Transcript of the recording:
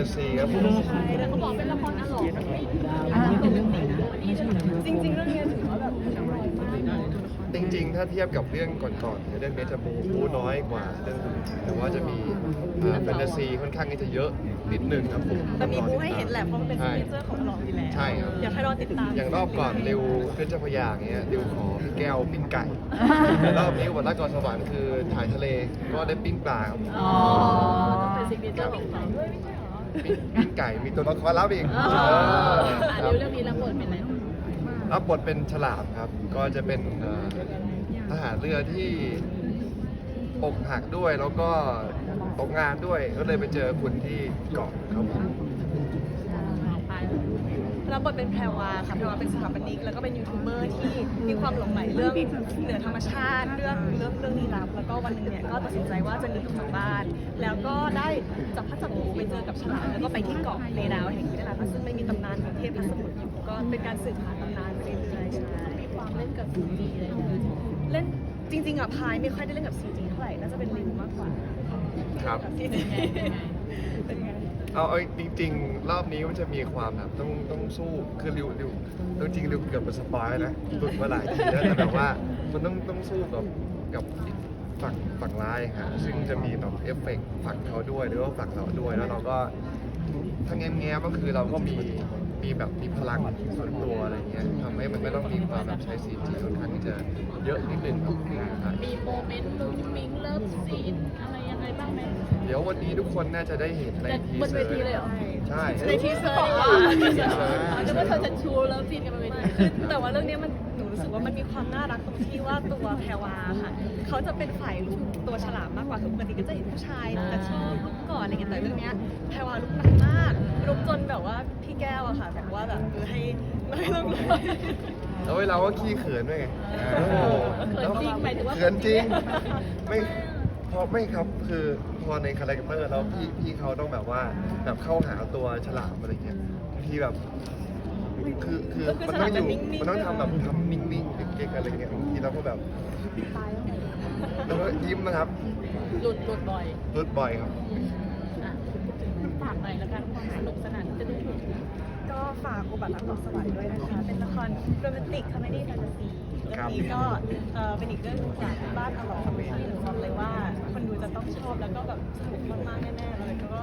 ตาซีครับผมแต่เขาบอกเป็นละครอารมณ์อ่าเป็นเรื่องใหม่นะไม่ใช่เหรอจริงๆเรื่องนี้ถือว่าแบบจริงๆ ถ้าเทียบกับเรื่องก่อนๆเนี่ยเรื่องนี้จะบูบูน้อยกว่าเรื่องอื่นแต่ว่าจะมีแฟนตาซีค่อนข้างที่จะเยอะนิดนึงครับผมแต่มีบูให้เห็นแหละเพราะมันเป็นซิกเนเจอร์ของอารมณ์อยู่แล้วใช่ครับอยากให้รอติดตามอย่างรอบก่อนริวขึ้นเจ้าพระยาอย่างเงี้ยริวขอพี่แก้วปิ้งไก่แต่รอบนี้วันละกรสวรรค์คือถ่ายทะเลก็ได้ปิ้งปลาครับอ๋อเป็นซิกเนเจอร์ของเขาด้วยไม่ใช่เหรอปิ้งปิ้งไก่มีตัวละครลับอีกอ๋อเอออะครับเรื่องนี้รับบทเป็นอะไรรับบทเป็นฉลามครับ ก็จะเป็นเอ่อทหารเรือที่อกหักด้วยแล้วก็ตกงานด้วย ก็เลยไปเจอคุณที่เกาะครับผม รับบทเป็นแพรวาค่ะแพรวาเป็นสถาปนิกแล้วก็เป็นยูทูบเบอร์ที่ มีความหลงใหลเรื่องเหนือธรรมชาติเรื่องเรื่องเรื่องลี้ลับแล้วก็วันหนึงเนี่ยก็ตัดสินใจว่าจะหนีออกจากบ้าน แล้วก็ได้จับพัดจับผูไปเจอกับฉลามแล้วก็ไปที่เกาะเลดาวแห่งนี้นะคะซึ่งไม่มีตำนานของเทพพัสมุทรอยู่ก็เป็นการสืบหาตำนานไปเรื่อยๆใช่มีความเล่นกับซีจีเลยเล่นจริงๆอะพายไม่ค่อยได้เล่นกับซีจีเท่าไหร่น่าจะเป็นริวมากกว่าครับกับซีจี เป็นไง เอาเอาจริง ๆ รอบนี้มันจะมีความแบบต้องต้องสู้คือริวริวจริงๆริวเกือบเป็นสปอยล์นะหลุดมาหลายทีแล้วแต่แบบว่ามันต้องต้องสู้กับกับฝั่งฝั่งร้ายฮะซึ่งจะมีแบบเอฟเฟกต์ฝั่งเขาด้วยหรือว่าฝั่งเราด้วยแล้วเราก็ทั้งแง้มแง้มๆก็คือเราก็มีมีแบบมีพลังส่วนตัวอะไรเงี้ยทำให้มันไม่ต้องมีความแบบใช้ซีจีค่อนข้างที่จะเยอะนิดนึงครับมีโมเมนต์ลุงมิงเลิฟซีนอะไร บ้างไหมเดี๋ยววันนี้ทุกคนน่าจะได้เห็นในแต่ทีบนเซเวอร์ทีเลยเหรอใช่ในทีเซอร์อ๋อะอนึกว่าเธอจะชูเลิฟซีนกันบนเวทีคือแต่ว่าเรื่องนี้มันหนูรู้สึกว่ามันมีความน่ารักตรงที่ว่าตัวแพรวาค่ะเขาจะเป็นฝ่ายลุกตัวฉลามมากกว่าคือปกติก็จะเห็นผู้ชายแต่ชอบลุกก่อนอะไรเงี้ยแต่เรื่องเนี้ยแพรวาลุกหนักมากลุกจนแบบว่าพี่แก้วอะค่ะแบบว่าแบบเออให้ไม่ต้องลุกแล้วเราก็ขี้เขินด้วยไงเขินจริงหมายถึงว่า เขินจริง ไม่ พอไม่ครับคือพอในคาแรคเตอร์แล้วพี่พี่เขาต้องแบบว่าแบบเข้าหาตัวฉลามอะไรเงี้ยบางทีแบบคือคือก็คือมันต้องอยู่ฉลามจะนิ่งๆมันต้องทำแบบทำนิ่งๆเก่งๆอะไรเงี้ยบางทีเราก็แบบแล้วก็ยิ้มนะครับหลุดหลุดบ่อยรุดบ่อยครับอะฝากหน่อยแล้วกันความสนุกสนานจะได้ถูกก็ฝากอุบัติรักตกสวรรค์ด้วยนะคะ เป็นละครโรแมนติกคอมเมดี้แฟนตาซีเรื่องนี้ก็เอ่อเป็นอีกเรื่องหนึงจากบ้านอร่อยที่ ชอบแล้วก็แบบสนุกมากๆแน่ๆเลยก็